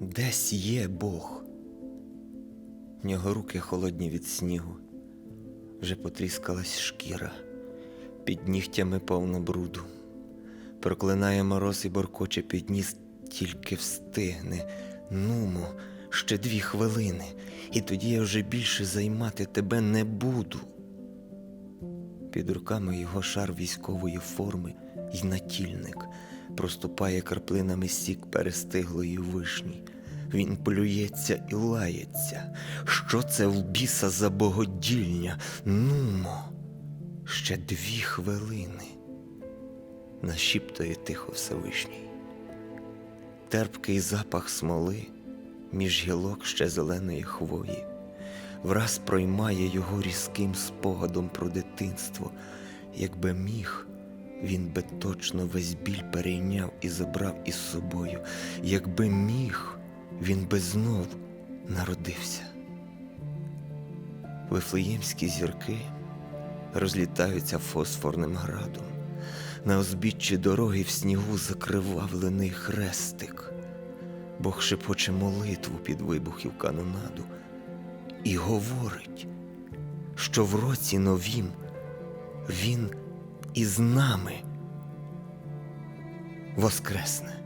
Десь є Бог. В нього руки холодні від снігу, вже потріскалась шкіра, під нігтями повно бруду. Проклинає мороз і боркоче під ніс, тільки встигне. Нумо, ще дві хвилини, і тоді я вже більше займати тебе не буду. Під руками його шар військової форми й натільник проступає краплинами сік перестиглої вишні. Він плюється і лається. Що це в біса за богодільня? Нумо, ще дві хвилини. Нашіптує тихо Всевишній. Терпкий запах смоли між гілок ще зеленої хвої враз проймає його різким спогадом про дитинство. Якби міг, він би точно весь біль перейняв і забрав із собою. Якби міг, він би знов народився. Вифлеємські зірки розлітаються фосфорним градом. На узбіччі дороги в снігу закривавлений хрестик. Бог шепоче молитву під вибухів канонаду і говорить, що в році новім він із нами воскресне.